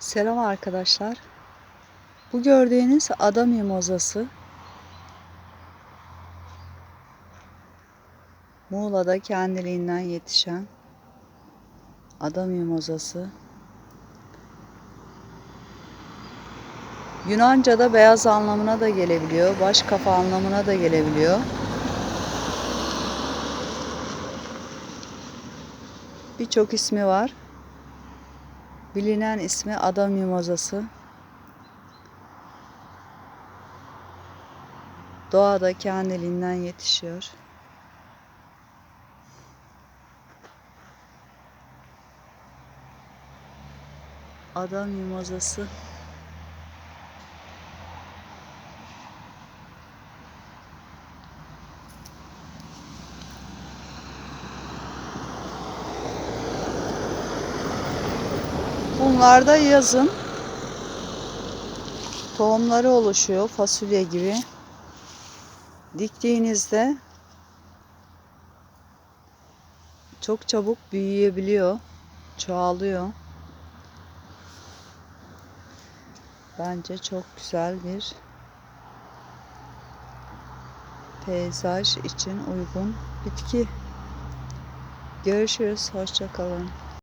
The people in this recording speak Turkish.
Selam arkadaşlar. Bu gördüğünüz ada mimozası. Muğla'da kendiliğinden yetişen ada mimozası. Yunanca'da beyaz anlamına da gelebiliyor. Baş kafa anlamına da gelebiliyor. Birçok ismi var. Bilinen ismi ada mimozası. Doğada kendiliğinden yetişiyor. Ada mimozası. Bunlar da yazın tohumları oluşuyor fasulye gibi. Diktiğinizde çok çabuk büyüyebiliyor, çoğalıyor. Bence çok güzel bir peyzaj için uygun bitki. Görüşürüz, hoşça kalın.